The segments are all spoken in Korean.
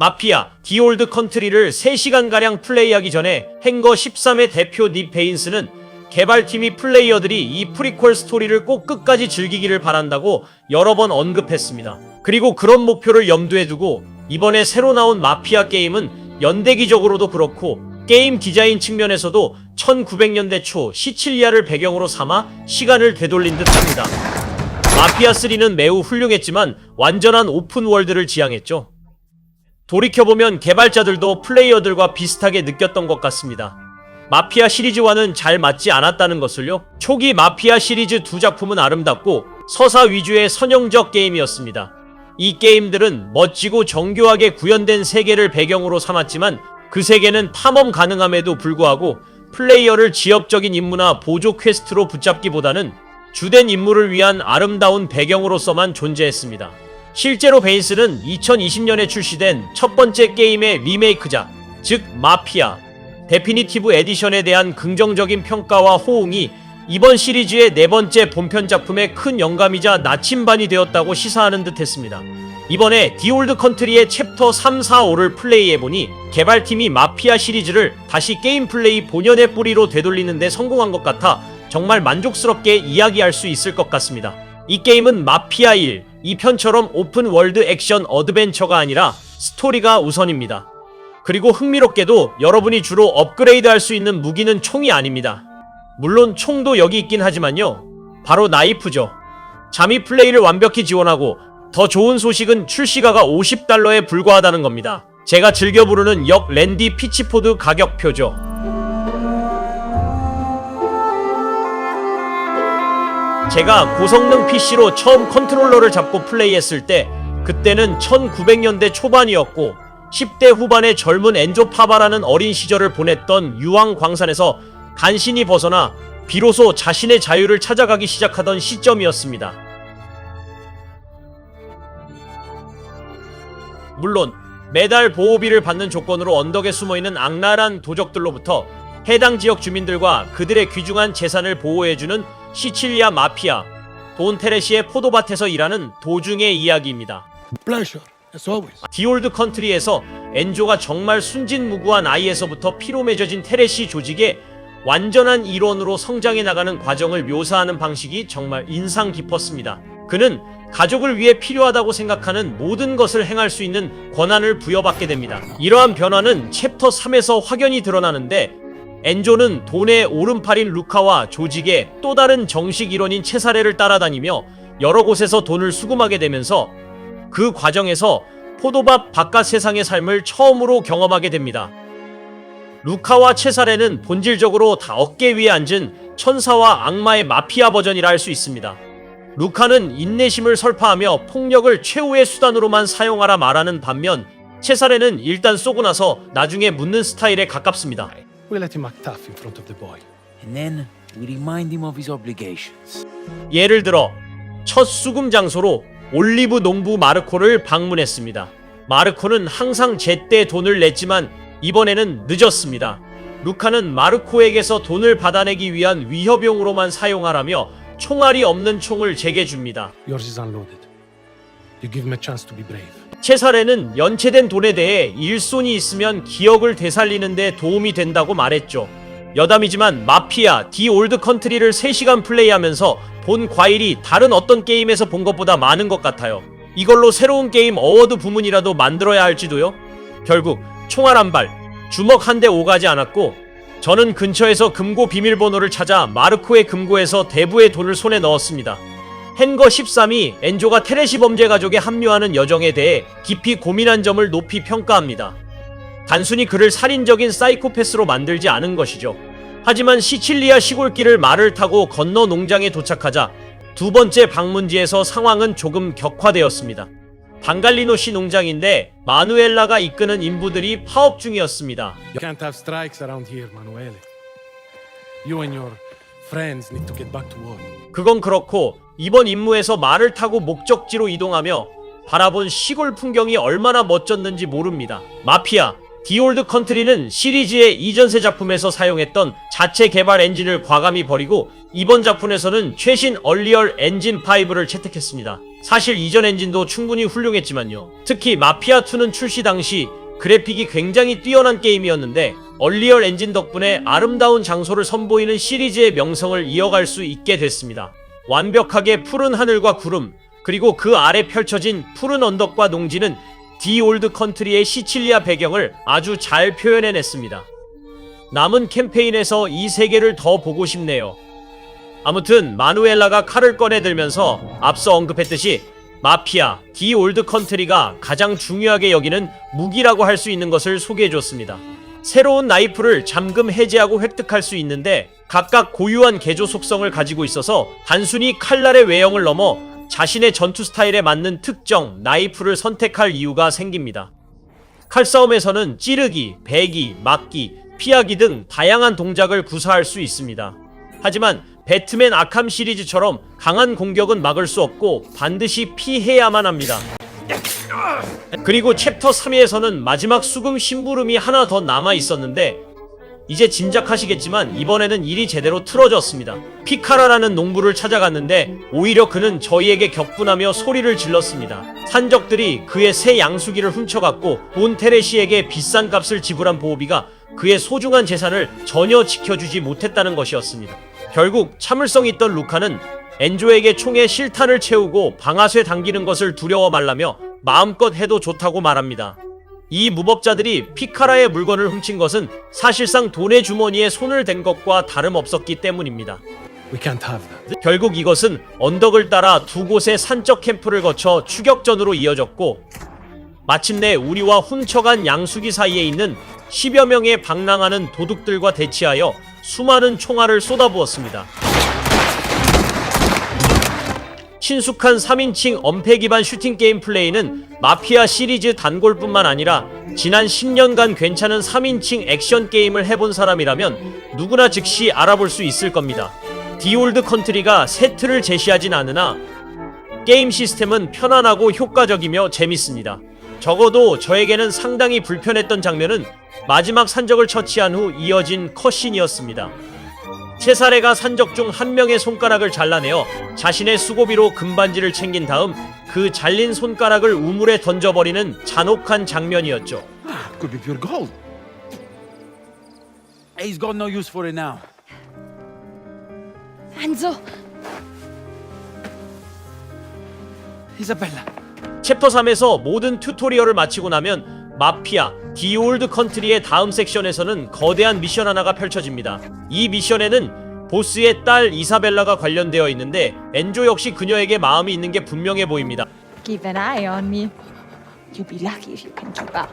마피아, 디올드 컨트리를 3시간가량 플레이하기 전에 행거 13의 대표 닉 베인스는 개발팀이 플레이어들이 이 프리퀄 스토리를 꼭 끝까지 즐기기를 바란다고 여러 번 언급했습니다. 그리고 그런 목표를 염두에 두고 이번에 새로 나온 마피아 게임은 연대기적으로도 그렇고 게임 디자인 측면에서도 1900년대 초 시칠리아를 배경으로 삼아 시간을 되돌린 듯 합니다. 마피아 3는 매우 훌륭했지만 완전한 오픈 월드를 지향했죠. 돌이켜보면 개발자들도 플레이어들과 비슷하게 느꼈던 것 같습니다. 마피아 시리즈와는 잘 맞지 않았다는 것을요. 초기 마피아 시리즈 두 작품은 아름답고 서사 위주의 선형적 게임이었습니다. 이 게임들은 멋지고 정교하게 구현된 세계를 배경으로 삼았지만 그 세계는 탐험 가능함에도 불구하고 플레이어를 지역적인 임무나 보조 퀘스트로 붙잡기보다는 주된 임무를 위한 아름다운 배경으로서만 존재했습니다. 실제로 베인스는 2020년에 출시된 첫 번째 게임의 리메이크작, 즉 마피아, 데피니티브 에디션에 대한 긍정적인 평가와 호응이 이번 시리즈의 네 번째 본편 작품의 큰 영감이자 나침반이 되었다고 시사하는 듯 했습니다. 이번에 디올드 컨트리의 챕터 3, 4, 5를 플레이해보니 개발팀이 마피아 시리즈를 다시 게임 플레이 본연의 뿌리로 되돌리는데 성공한 것 같아 정말 만족스럽게 이야기할 수 있을 것 같습니다. 이 게임은 마피아 1, 2편처럼 오픈 월드 액션 어드벤처가 아니라 스토리가 우선입니다. 그리고 흥미롭게도 여러분이 주로 업그레이드 할 수 있는 무기는 총이 아닙니다. 물론 총도 여기 있긴 하지만요. 바로 나이프죠. 잠이 플레이를 완벽히 지원하고 더 좋은 소식은 출시가가 50달러에 불과하다는 겁니다. 제가 즐겨 부르는 역 랜디 피치포드 가격표죠. 제가 고성능 PC로 처음 컨트롤러를 잡고 플레이했을 때 그때는 1900년대 초반이었고 10대 후반의 젊은 엔조 파바라는 어린 시절을 보냈던 유황 광산에서 간신히 벗어나 비로소 자신의 자유를 찾아가기 시작하던 시점이었습니다. 물론 매달 보호비를 받는 조건으로 언덕에 숨어있는 악랄한 도적들로부터 해당 지역 주민들과 그들의 귀중한 재산을 보호해주는 시칠리아 마피아 돈 테레시의 포도밭에서 일하는 도중의 이야기입니다. 디올드 컨트리에서 엔조가 정말 순진무구한 아이에서부터 피로 맺어진 테레시 조직의 완전한 일원으로 성장해 나가는 과정을 묘사하는 방식이 정말 인상 깊었습니다. 그는 가족을 위해 필요하다고 생각하는 모든 것을 행할 수 있는 권한을 부여받게 됩니다. 이러한 변화는 챕터 3에서 확연히 드러나는데 엔조는 돈의 오른팔인 루카와 조직의 또 다른 정식 일원인 체사레를 따라다니며 여러 곳에서 돈을 수금하게 되면서 그 과정에서 포도밭 바깥 세상의 삶을 처음으로 경험하게 됩니다. 루카와 체사레는 본질적으로 다 어깨 위에 앉은 천사와 악마의 마피아 버전이라 할 수 있습니다. 루카는 인내심을 설파하며 폭력을 최후의 수단으로만 사용하라 말하는 반면 체사레는 일단 쏘고 나서 나중에 묻는 스타일에 가깝습니다. We let him act tough in front of the boy. And then we remind him of his obligations. 예를 들어 첫 수금 장소로 올리브 농부 마르코를 방문했습니다. 마르코는 항상 제때 돈을 냈지만 이번에는 늦었습니다. 루카는 마르코에게서 돈을 받아내기 위한 위협용으로만 사용하라며 총알이 없는 총을 제게 줍니다. Yours is unloaded. You give him a chance to be brave. 체사레는 연체된 돈에 대해 일손이 있으면 기억을 되살리는 데 도움이 된다고 말했죠. 여담이지만 마피아 디 올드 컨트리를 3시간 플레이하면서 본 과일이 다른 어떤 게임에서 본 것보다 많은 것 같아요. 이걸로 새로운 게임 어워드 부문이라도 만들어야 할지도요? 결국 총알 한 발, 주먹 한 대 오가지 않았고 저는 근처에서 금고 비밀번호를 찾아 마르코의 금고에서 대부의 돈을 손에 넣었습니다. 헨거 13이 엔조가 테레시 범죄 가족에 합류하는 여정에 대해 깊이 고민한 점을 높이 평가합니다. 단순히 그를 살인적인 사이코패스로 만들지 않은 것이죠. 하지만 시칠리아 시골길을 말을 타고 건너 농장에 도착하자 두 번째 방문지에서 상황은 조금 격화되었습니다. 방갈리노 씨 농장인데 마누엘라가 이끄는 인부들이 파업 중이었습니다. You can't have strikes around here, Manuele. You and your friends need to get back to work. 그건 그렇고 이번 임무에서 말을 타고 목적지로 이동하며 바라본 시골 풍경이 얼마나 멋졌는지 모릅니다. 마피아 디올드 컨트리는 시리즈의 이전세 작품에서 사용했던 자체 개발 엔진을 과감히 버리고 이번 작품에서는 최신 얼리얼 엔진 5를 채택했습니다. 사실 이전 엔진도 충분히 훌륭했지만요. 특히 마피아2는 출시 당시 그래픽이 굉장히 뛰어난 게임이었는데 얼리얼 엔진 덕분에 아름다운 장소를 선보이는 시리즈의 명성을 이어갈 수 있게 됐습니다. 완벽하게 푸른 하늘과 구름, 그리고 그 아래 펼쳐진 푸른 언덕과 농지는 디 올드 컨트리의 시칠리아 배경을 아주 잘 표현해냈습니다. 남은 캠페인에서 이 세계를 더 보고 싶네요. 아무튼 마누엘라가 칼을 꺼내들면서 앞서 언급했듯이 마피아, 디 올드 컨트리가 가장 중요하게 여기는 무기라고 할 수 있는 것을 소개해줬습니다. 새로운 나이프를 잠금 해제하고 획득할 수 있는데 각각 고유한 개조 속성을 가지고 있어서 단순히 칼날의 외형을 넘어 자신의 전투 스타일에 맞는 특정 나이프를 선택할 이유가 생깁니다. 칼싸움에서는 찌르기, 베기, 막기, 피하기 등 다양한 동작을 구사할 수 있습니다. 하지만 배트맨 아캄 시리즈처럼 강한 공격은 막을 수 없고 반드시 피해야만 합니다. 그리고 챕터 3에서는 마지막 수금 심부름이 하나 더 남아 있었는데 이제 짐작하시겠지만 이번에는 일이 제대로 틀어졌습니다. 피카라라는 농부를 찾아갔는데 오히려 그는 저희에게 격분하며 소리를 질렀습니다. 산적들이 그의 새 양수기를 훔쳐갔고 온 테레시에게 비싼 값을 지불한 보호비가 그의 소중한 재산을 전혀 지켜주지 못했다는 것이었습니다. 결국 참을성 있던 루카는 엔조에게 총에 실탄을 채우고 방아쇠 당기는 것을 두려워 말라며 마음껏 해도 좋다고 말합니다. 이 무법자들이 피카라의 물건을 훔친 것은 사실상 돈의 주머니에 손을 댄 것과 다름없었기 때문입니다. 결국 이것은 언덕을 따라 두 곳의 산적 캠프를 거쳐 추격전으로 이어졌고 마침내 우리와 훔쳐간 양수기 사이에 있는 10여 명의 방랑하는 도둑들과 대치하여 수많은 총알을 쏟아부었습니다. 친숙한 3인칭 엄폐 기반 슈팅 게임 플레이는 마피아 시리즈 단골뿐만 아니라 지난 10년간 괜찮은 3인칭 액션 게임을 해본 사람이라면 누구나 즉시 알아볼 수 있을 겁니다. 디올드 컨트리가 세트를 제시하진 않으나 게임 시스템은 편안하고 효과적이며 재밌습니다. 적어도 저에게는 상당히 불편했던 장면은 마지막 산적을 처치한 후 이어진 컷신이었습니다. 채사레가 산적 중 한 명의 손가락을 잘라내어 자신의 수고비로 금반지를 챙긴 다음 그 잘린 손가락을 우물에 던져버리는 잔혹한 장면이었죠. Could be pure gold. He's got no use for it now. Enzo, Isabella. 챕터 3에서 모든 튜토리얼을 마치고 나면 마피아 디올드 컨트리의 다음 섹션에서는 거대한 미션 하나가 펼쳐집니다. 이 미션에는 보스의 딸 이사벨라가 관련되어 있는데 엔조 역시 그녀에게 마음이 있는 게 분명해 보입니다. keep an eye on me. You'll be lucky if you can keep up.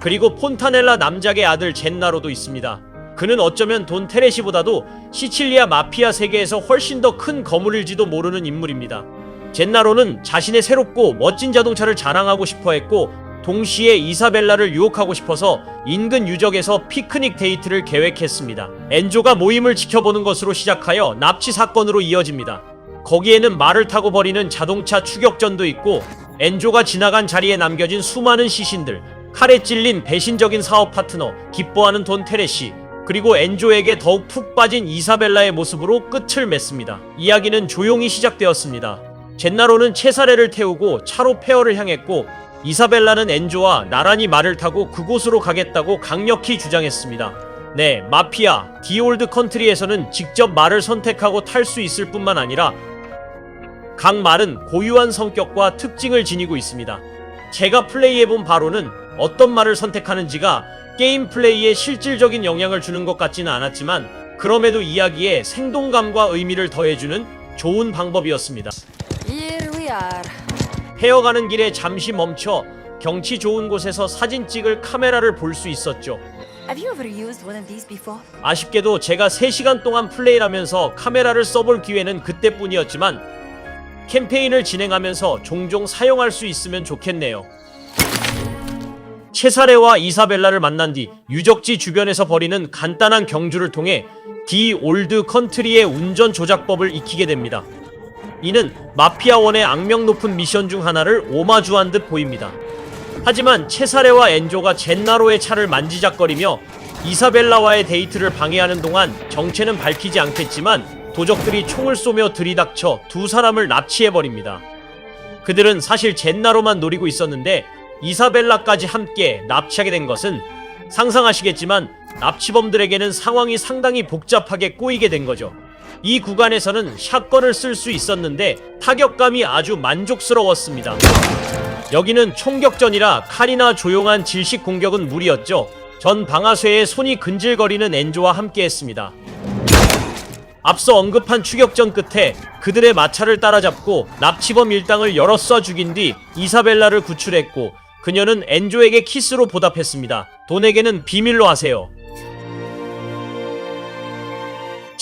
그리고 폰타넬라 남작의 아들 젠나로도 있습니다. 그는 어쩌면 돈 테레시보다도 시칠리아 마피아 세계에서 훨씬 더 큰 거물일지도 모르는 인물입니다. 젠나로는 자신의 새롭고 멋진 자동차를 자랑하고 싶어 했고 동시에 이사벨라를 유혹하고 싶어서 인근 유적에서 피크닉 데이트를 계획했습니다. 엔조가 모임을 지켜보는 것으로 시작하여 납치 사건으로 이어집니다. 거기에는 말을 타고 벌이는 자동차 추격전도 있고 엔조가 지나간 자리에 남겨진 수많은 시신들, 칼에 찔린 배신적인 사업 파트너, 기뻐하는 돈 테레시, 그리고 엔조에게 더욱 푹 빠진 이사벨라의 모습으로 끝을 맺습니다. 이야기는 조용히 시작되었습니다. 젠나로는 채사레를 태우고 차로 페어를 향했고 이사벨라는 엔조와 나란히 말을 타고 그곳으로 가겠다고 강력히 주장했습니다. 네, 마피아 디올드 컨트리에서는 직접 말을 선택하고 탈 수 있을 뿐만 아니라 각 말은 고유한 성격과 특징을 지니고 있습니다. 제가 플레이해본 바로는 어떤 말을 선택하는지가 게임 플레이에 실질적인 영향을 주는 것 같지는 않았지만 그럼에도 이야기에 생동감과 의미를 더해주는 좋은 방법이었습니다. Here we are. 헤어가는 길에 잠시 멈춰 경치 좋은 곳에서 사진 찍을 카메라를 볼 수 있었죠. 아쉽게도 제가 3시간 동안 플레이를 하면서 카메라를 써볼 기회는 그때뿐이었지만 캠페인을 진행하면서 종종 사용할 수 있으면 좋겠네요. 채사레와 이사벨라를 만난 뒤 유적지 주변에서 벌이는 간단한 경주를 통해 디 올드 컨트리의 운전 조작법을 익히게 됩니다. 이는 마피아원의 악명 높은 미션 중 하나를 오마주한 듯 보입니다. 하지만 채사레와 엔조가 젠나로의 차를 만지작거리며 이사벨라와의 데이트를 방해하는 동안 정체는 밝히지 않겠지만 도적들이 총을 쏘며 들이닥쳐 두 사람을 납치해버립니다. 그들은 사실 젠나로만 노리고 있었는데 이사벨라까지 함께 납치하게 된 것은 상상하시겠지만 납치범들에게는 상황이 상당히 복잡하게 꼬이게 된 거죠. 이 구간에서는 샷건을 쓸 수 있었는데 타격감이 아주 만족스러웠습니다. 여기는 총격전이라 칼이나 조용한 질식 공격은 무리였죠. 전 방아쇠에 손이 근질거리는 엔조와 함께했습니다. 앞서 언급한 추격전 끝에 그들의 마차를 따라잡고 납치범 일당을 여러 쏴 죽인 뒤 이사벨라를 구출했고 그녀는 엔조에게 키스로 보답했습니다. 돈에게는 비밀로 하세요.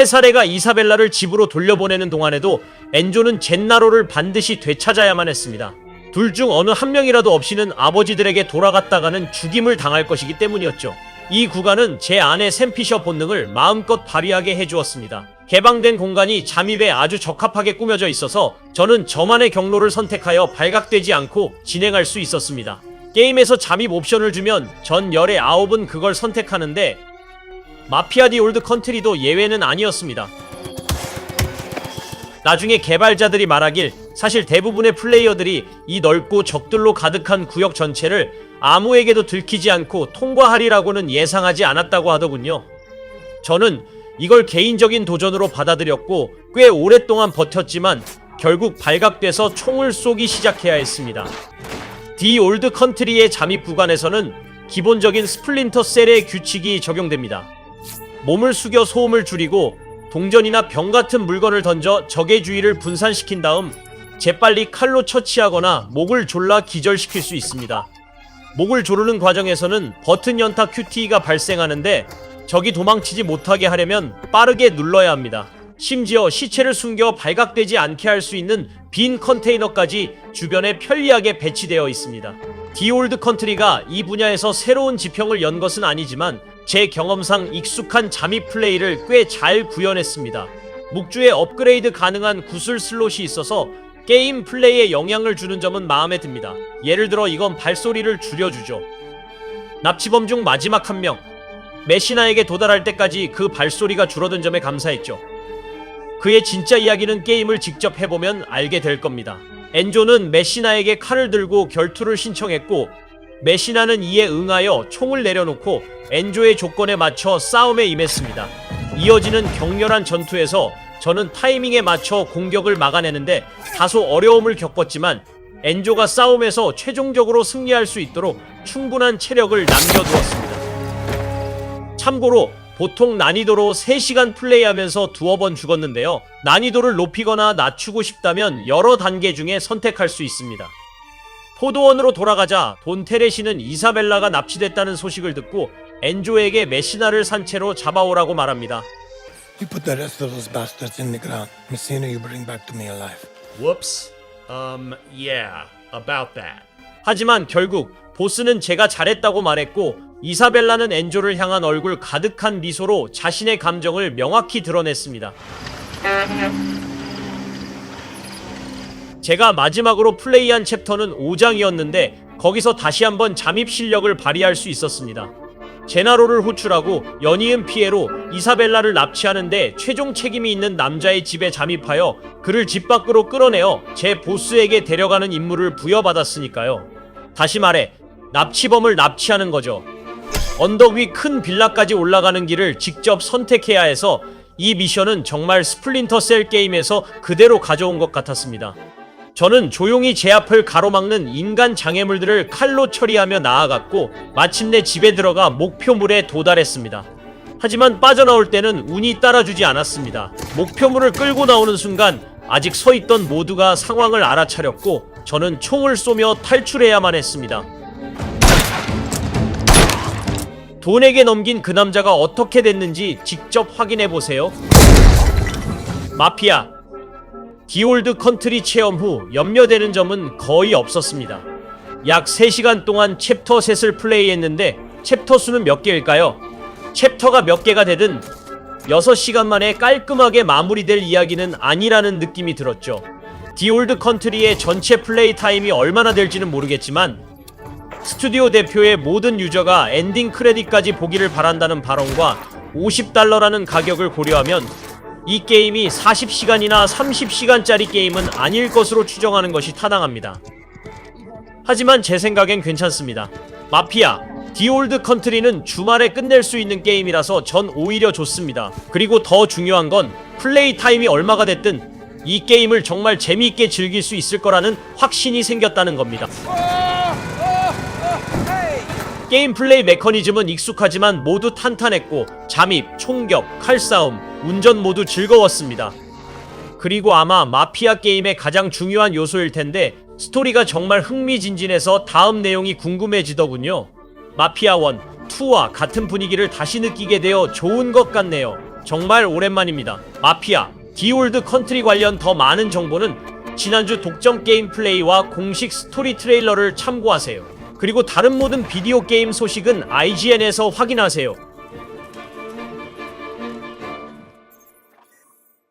채사레가 이사벨라를 집으로 돌려보내는 동안에도 엔조는 젠나로를 반드시 되찾아야만 했습니다. 둘 중 어느 한 명이라도 없이는 아버지들에게 돌아갔다가는 죽임을 당할 것이기 때문이었죠. 이 구간은 제 아내 샘피셔 본능을 마음껏 발휘하게 해주었습니다. 개방된 공간이 잠입에 아주 적합하게 꾸며져 있어서 저는 저만의 경로를 선택하여 발각되지 않고 진행할 수 있었습니다. 게임에서 잠입 옵션을 주면 전 열의 아홉은 그걸 선택하는데 마피아 디 올드 컨트리도 예외는 아니었습니다. 나중에 개발자들이 말하길 사실 대부분의 플레이어들이 이 넓고 적들로 가득한 구역 전체를 아무에게도 들키지 않고 통과하리라고는 예상하지 않았다고 하더군요. 저는 이걸 개인적인 도전으로 받아들였고 꽤 오랫동안 버텼지만 결국 발각돼서 총을 쏘기 시작해야 했습니다. 디 올드 컨트리의 잠입 구간에서는 기본적인 스플린터 셀의 규칙이 적용됩니다. 몸을 숙여 소음을 줄이고 동전이나 병 같은 물건을 던져 적의 주의를 분산시킨 다음 재빨리 칼로 처치하거나 목을 졸라 기절시킬 수 있습니다. 목을 조르는 과정에서는 버튼 연타 QTE가 발생하는데 적이 도망치지 못하게 하려면 빠르게 눌러야 합니다. 심지어 시체를 숨겨 발각되지 않게 할 수 있는 빈 컨테이너까지 주변에 편리하게 배치되어 있습니다. 디올드 컨트리가 이 분야에서 새로운 지평을 연 것은 아니지만 제 경험상 익숙한 잠입 플레이를 꽤 잘 구현했습니다. 묵주에 업그레이드 가능한 구슬 슬롯이 있어서 게임 플레이에 영향을 주는 점은 마음에 듭니다. 예를 들어 이건 발소리를 줄여주죠. 납치범 중 마지막 한 명, 메시나에게 도달할 때까지 그 발소리가 줄어든 점에 감사했죠. 그의 진짜 이야기는 게임을 직접 해보면 알게 될 겁니다. 엔조는 메시나에게 칼을 들고 결투를 신청했고 메시나는 이에 응하여 총을 내려놓고 엔조의 조건에 맞춰 싸움에 임했습니다. 이어지는 격렬한 전투에서 저는 타이밍에 맞춰 공격을 막아내는데 다소 어려움을 겪었지만 엔조가 싸움에서 최종적으로 승리할 수 있도록 충분한 체력을 남겨두었습니다. 참고로 보통 난이도로 3시간 플레이하면서 두어 번 죽었는데요. 난이도를 높이거나 낮추고 싶다면 여러 단계 중에 선택할 수 있습니다. 포도원으로 돌아가자 돈테레시는 이사벨라가 납치됐다는 소식을 듣고 엔조에게 메시나를 산채로 잡아오라고 말합니다. You put the rest of those bastards in the ground. Messina, you bring back to me alive. Whoops. Um, yeah, about that. 하지만 결국 보스는 제가 잘했다고 말했고 이사벨라는 엔조를 향한 얼굴 가득한 미소로 자신의 감정을 명확히 드러냈습니다. 제가 마지막으로 플레이한 챕터는 5장이었는데 거기서 다시 한번 잠입 실력을 발휘할 수 있었습니다. 제나로를 호출하고 연이은 피해로 이사벨라를 납치하는데 최종 책임이 있는 남자의 집에 잠입하여 그를 집 밖으로 끌어내어 제 보스에게 데려가는 임무를 부여받았으니까요. 다시 말해 납치범을 납치하는 거죠. 언덕 위 큰 빌라까지 올라가는 길을 직접 선택해야 해서 이 미션은 정말 스플린터 셀 게임에서 그대로 가져온 것 같았습니다. 저는 조용히 제 앞을 가로막는 인간 장애물들을 칼로 처리하며 나아갔고 마침내 집에 들어가 목표물에 도달했습니다. 하지만 빠져나올 때는 운이 따라주지 않았습니다. 목표물을 끌고 나오는 순간 아직 서 있던 모두가 상황을 알아차렸고 저는 총을 쏘며 탈출해야만 했습니다. 돈에게 넘긴 그 남자가 어떻게 됐는지 직접 확인해 보세요. 마피아 디올드 컨트리 체험 후 염려되는 점은 거의 없었습니다. 약 3시간 동안 챕터 셋을 플레이했는데 챕터 수는 몇 개일까요? 챕터가 몇 개가 되든 6시간 만에 깔끔하게 마무리될 이야기는 아니라는 느낌이 들었죠. 디올드 컨트리의 전체 플레이 타임이 얼마나 될지는 모르겠지만 스튜디오 대표의 모든 유저가 엔딩 크레딧까지 보기를 바란다는 발언과 50달러라는 가격을 고려하면 이 게임이 40시간이나 30시간짜리 게임은 아닐 것으로 추정하는 것이 타당합니다. 하지만 제 생각엔 괜찮습니다. 마피아, 디올드 컨트리는 주말에 끝낼 수 있는 게임이라서 전 오히려 좋습니다. 그리고 더 중요한 건 플레이 타임이 얼마가 됐든 이 게임을 정말 재미있게 즐길 수 있을 거라는 확신이 생겼다는 겁니다. 게임 플레이 메커니즘은 익숙하지만 모두 탄탄했고 잠입, 총격, 칼싸움, 운전 모두 즐거웠습니다. 그리고 아마 마피아 게임의 가장 중요한 요소일 텐데 스토리가 정말 흥미진진해서 다음 내용이 궁금해지더군요. 마피아 1, 2와 같은 분위기를 다시 느끼게 되어 좋은 것 같네요. 정말 오랜만입니다. 마피아, 디올드 컨트리 관련 더 많은 정보는 지난주 독점 게임 플레이와 공식 스토리 트레일러를 참고하세요. 그리고 다른 모든 비디오 게임 소식은 IGN에서 확인하세요.